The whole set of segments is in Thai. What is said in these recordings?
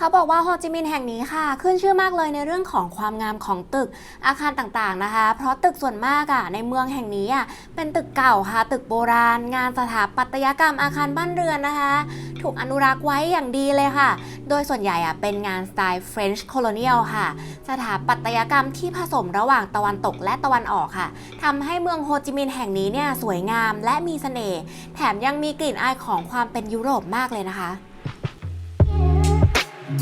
เขาบอกว่าโฮจิมินห์แห่งนี้ค่ะ ขึ้นชื่อมากเลยในเรื่องของความงามของตึกอาคารต่างๆนะคะ เพราะตึกส่วนมากอะในเมืองแห่งนี้อะเป็นตึกเก่าค่ะ ตึกโบราณ งานสถาปัตยกรรมอาคารบ้านเรือนนะคะ ถูกอนุรักษ์ไว้อย่างดีเลยค่ะ โดยส่วนใหญ่อะเป็นงานสไตล์ French Colonial ค่ะ สถาปัตยกรรมที่ผสมระหว่างตะวันตกและตะวันออกค่ะทำให้เมืองโฮจิมินห์แห่งนี้เนี่ยสวยงามและมีเสน่ห์แถมยังมีกลิ่นอายของความเป็นยุโรปมากเลยนะคะ ภา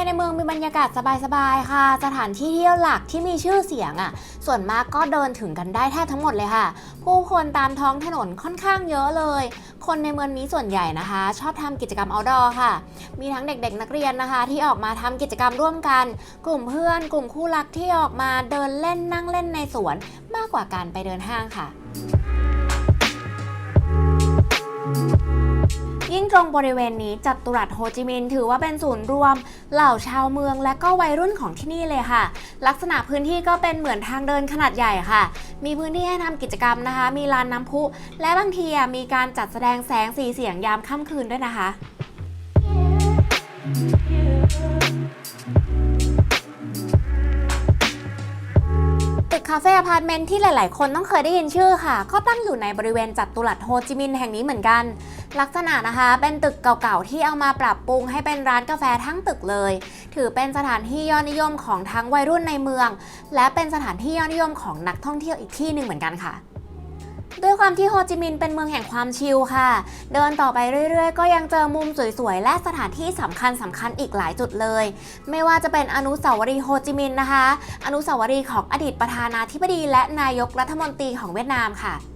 ยในเมืองมีบรรยากาศสบายๆ ค่ะ สถานที่เที่ยวหลักที่มีชื่อเสียงอะ ส่วนมากก็เดินถึงกันได้แทบทั้งหมดเลยค่ะ ผู้คนตามท้องถนนค่อนข้างเยอะเลย คนในเมืองนี้ส่วนใหญ่นะคะ ชอบทำกิจกรรม outdoor ค่ะ มีทั้งเด็กๆนักเรียนนะคะ ที่ออกมาทำกิจกรรมร่วมกัน กลุ่มเพื่อน กลุ่มคู่รักที่ออกมาเดินเล่นนั่งเล่นในสวน มากกว่าการไปเดินห้างค่ะ งตรงบริเวณนี้จัตุรัสโฮจิมินห์ถือว่าเป็นศูนย์รวม เหล่าชาวเมืองและก็วัยรุ่นของที่นี่เลยค่ะ ลักษณะพื้นที่ก็เป็นเหมือนทางเดินขนาดใหญ่ค่ะ มีพื้นที่ให้ทำกิจกรรมนะคะ มีลานน้ำพุ และบางทีมีการจัดแสดงแสงสีเสียงยามค่ำคืนด้วยนะคะตึกคาเฟ่อพาร์ตเมนต์ที่หลาย ๆ คนต้องเคยได้ยินชื่อค่ะ ก็ตั้งอยู่ในบริเวณจัตุรัสโฮจิมินห์แห่งนี้เหมือนกัน ลักษณะนะคะเป็นตึกเก่าๆที่เอามาปรับปรุงให้เป็นร้านกาแฟทั้งตึกเลย ถือเป็นสถานที่ยอดนิยมของทั้งวัยรุ่นในเมือง และเป็นสถานที่ยอดนิยมของนักท่องเที่ยวอีกที่หนึ่งเหมือนกันค่ะด้วยความที่โฮจิมินห์เป็นเมืองแห่งความชิลค่ะ เดินต่อไปเรื่อยๆ ก็ยังเจอมุมสวยๆ และสถานที่สำคัญสำคัญอีกหลายจุดเลย ไม่ว่าจะเป็นอนุสาวรีย์โฮจิมินห์นะคะ อนุสาวรีย์ของอดีตประธานาธิบดีและนายกรัฐมนตรีของเวียดนามค่ะ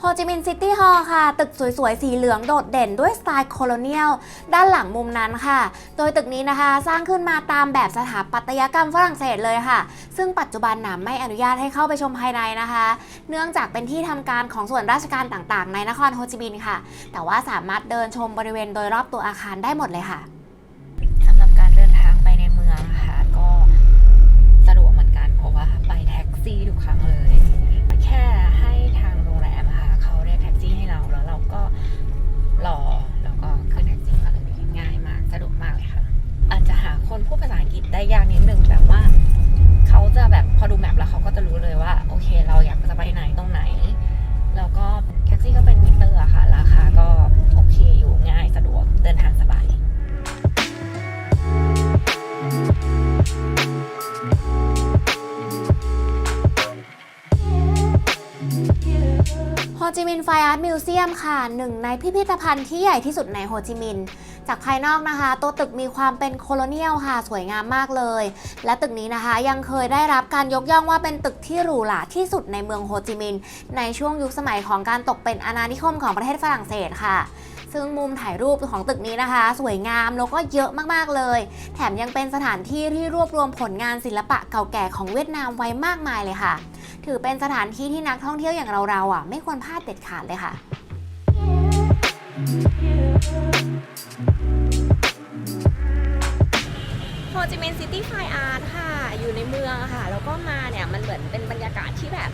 โฮจิมินห์ซิตี้ฮอลล์ค่ะ ตึกสวยๆ สีเหลืองโดดเด่นด้วยสไตล์โคโลเนียล ด้านหลังมุมนั้นค่ะ โดยตึกนี้นะคะสร้างขึ้นมาตามแบบสถาปัตยกรรมฝรั่งเศสเลยค่ะ ซึ่งปัจจุบันนะไม่อนุญาตให้เข้าไปชมภายในนะคะ เนื่องจากเป็นที่ทำการของส่วนราชการต่างๆ ในนครโฮจิมินห์ค่ะ แต่ว่าสามารถเดินชมบริเวณโดยรอบตัวอาคารได้หมดเลยค่ะสำหรับการเดินทางไปในเมืองค่ะก็สะดวกเหมือนกันเพราะว่าไปแท็กซี่ทุกครั้งเลย เลยว่าโอเค เราอยากจะไปไหนตรงไหน แล้วก็แท็กซี่ก็เป็นมิเตอร์ค่ะ ราคาก็โอเคอยู่ง่ายสะดวกเดินทางสบายโฮจิมินห์ไฟอาร์ตมิวเซียมค่ะหนึ่งในพิพิธภัณฑ์ที่ใหญ่ที่สุดในโฮจิมินห์ จากภายนอกนะคะ ตัวตึกมีความเป็นโคโลเนียลค่ะ สวยงามมากเลย และตึกนี้นะคะยังเคยได้รับการยกย่องว่าเป็นตึกที่หรูหราที่สุดในเมืองโฮจิมินห์ในช่วงยุคสมัยของการตกเป็นอาณานิคมของประเทศฝรั่งเศสค่ะซึ่งมุมถ่ายรูปของตึกนี้นะคะ สวยงามแล้วก็เยอะมากๆเลย แถมยังเป็นสถานที่ที่รวบรวมผลงานศิลปะเก่าแก่ของเวียดนามไว้มากมายเลยค่ะ ถือเป็นสถานที่ที่นักท่องเที่ยวอย่างเราๆอะไม่ควรพลาดเด็ดขาดเลยค่ะ โฮจิมินห์ซิตี้ไฟอาร์ตค่ะ อยู่ในเมืองค่ะ แล้วก็มาเนี่ยมันเหมือนเป็นบรรยากาศที่แบบ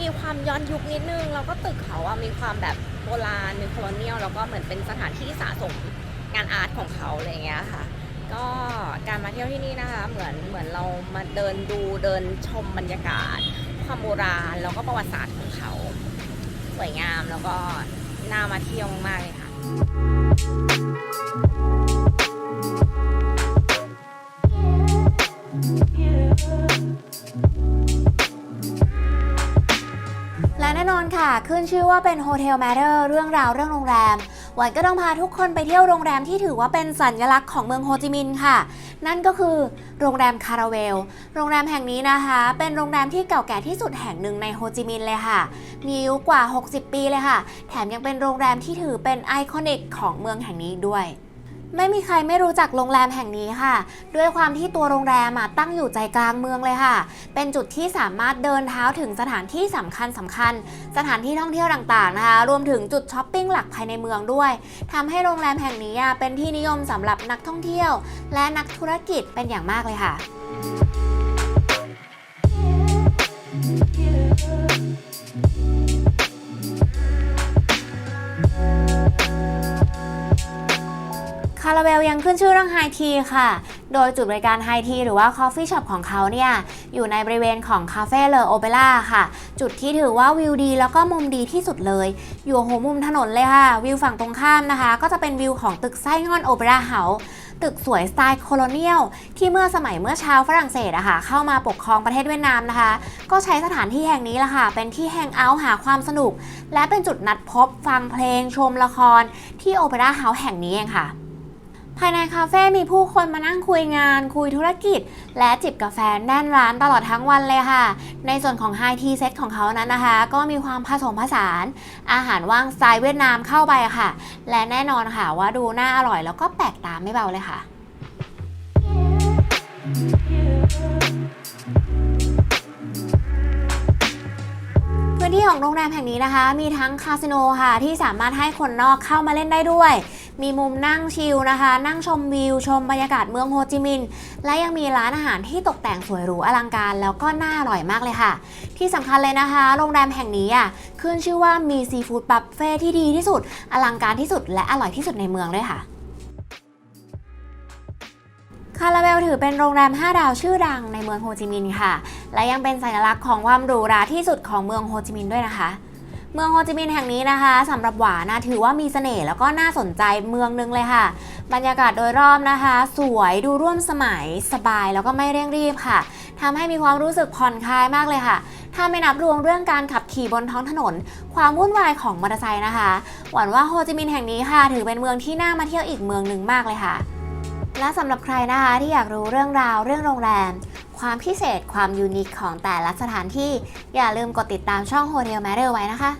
มีความย้อนยุคนิดนึง แล้วก็ตึกเขาอะมีความแบบโบราณมีโคโลเนียลแล้วก็เหมือนเป็นสถานที่สะสมงานอาร์ตของเขาอะไรอย่างเงี้ยค่ะ ก็การมาเที่ยวที่นี่นะคะ เหมือนเหมือนเรามาเดินดูเดินชมบรรยากาศ ความโบราณแล้วก็ประวัติศาสตร์ของเขา สวยงามแล้วก็น่ามาเที่ยวมากๆเลยค่ะ และแน่นอนค่ะ ขึ้นชื่อว่าเป็นโฮเทลแม t เ e อร์เรื่องราวเรื่องโรงแรม วันก็ต้องพาทุกคนไปเที่ยวโรงแรมที่ถือว่าเป็นสัญลักษณ์ของเมืองโฮจิมินห์ค่ะ นั่นก็คือโรงแรมคาราเวล โรงแรมแห่งนี้นะคะ เป็นโรงแรมที่เก่าแก่ที่สุดแห่งหนึ่งในโฮจิมินห์เลยค่ะ มีอายุกว่า 60 ปีเลยค่ะ แถมยังเป็นโรงแรมที่ถือเป็นไอคอนิกของเมืองแห่งนี้ด้วย ไม่มีใครไม่รู้จักโรงแรมแห่งนี้ค่ะ ด้วยความที่ตัวโรงแรมตั้งอยู่ใจกลางเมืองเลยค่ะ เป็นจุดที่สามารถเดินเท้าถึงสถานที่สำคัญสำคัญ สถานที่ท่องเที่ยวต่างๆนะคะ รวมถึงจุดช้อปปิ้งหลักภายในเมืองด้วยทำให้โรงแรมแห่งนี้เป็นที่นิยมสำหรับนักท่องเที่ยว และนักธุรกิจเป็นอย่างมากเลยค่ะ คาราเวลยังขึ้นชื่อเรื่องไฮทีค่ะ โดยจุดบริการไฮทีหรือว่าคอฟฟี่ช็อปของเขาเนี่ย อยู่ในบริเวณของคาเฟ่เลอโอเปร่าค่ะ จุดที่ถือว่าวิวดีแล้วก็มุมดีที่สุดเลย อยู่หัวมุมถนนเลยค่ะ วิวฝั่งตรงข้ามนะคะ ก็จะเป็นวิวของตึกไส้งอนโอเปร่าเฮาส์ตึกสวยสไตล์โคโลเนียล ที่เมื่อสมัยเมื่อชาวฝรั่งเศสอะค่ะเข้ามาปกครองประเทศเวียดนามนะคะ ก็ใช้สถานที่แห่งนี้ละค่ะ เป็นที่แฮงเอาท์หาความสนุก และเป็นจุดนัดพบฟังเพลงชมละคร ที่โอเปร่าเฮาส์แห่งนี้เองค่ะ ภายในคาเฟ่มีผู้คนมานั่งคุยงาน คุยธุรกิจ และจิบกาแฟแน่นร้านตลอดทั้งวันเลยค่ะ ในส่วนของไฮทีเซตของเขานั้นนะคะ ก็มีความผสมผสาน อาหารว่างสไตล์เวียดนามเข้าไปค่ะ และแน่นอนค่ะว่าดูน่าอร่อยแล้วก็แปลกตาไม่เบาเลยค่ะ ที่ของโรงแรมแห่งนี้นะคะ มีทั้งคาสิโนค่ะ ที่สามารถให้คนนอกเข้ามาเล่นได้ด้วย มีมุมนั่งชิลนะคะ นั่งชมวิว ชมบรรยากาศเมืองโฮจิมินห์และยังมีร้านอาหารที่ตกแต่งสวยหรูอลังการ แล้วก็น่าอร่อยมากเลยค่ะ ที่สำคัญเลยนะคะ โรงแรมแห่งนี้อะขึ้นชื่อว่ามีซีฟู้ดบัฟเฟ่ที่ดีที่สุด อลังการที่สุดและอร่อยที่สุดในเมืองด้วยค่ะ คาราเวลถือเป็นโรงแรม 5 ดาวชื่อดังในเมืองโฮจิมินห์ค่ะ และยังเป็นสัญลักษณ์ของความหรูหราที่สุดของเมืองโฮจิมินห์ด้วยนะคะ เมืองโฮจิมินห์แห่งนี้นะคะสำหรับหวานนะถือว่ามีเสน่ห์แล้วก็น่าสนใจเมืองนึงเลยค่ะ บรรยากาศโดยรอบนะคะ สวยดูร่วมสมัยสบายแล้วก็ไม่เร่งรีบค่ะทำให้มีความรู้สึกผ่อนคลายมากเลยค่ะถ้าไม่นับรวมเรื่องการขับขี่บนท้องถนน ความวุ่นวายของมอเตอร์ไซค์นะคะ หวั่นว่าโฮจิมินห์แห่งนี้ค่ะ ถือเป็นเมืองที่น่ามาเที่ยวอีกเมืองหนึ่งมากเลยค่ะ และสำหรับใครนะคะที่อยากรู้เรื่องราวเรื่องโรงแรม ความพิเศษความยูนิคของแต่ละสถานที่ อย่าลืมกดติดตามช่อง Hotel Matter ไว้นะคะ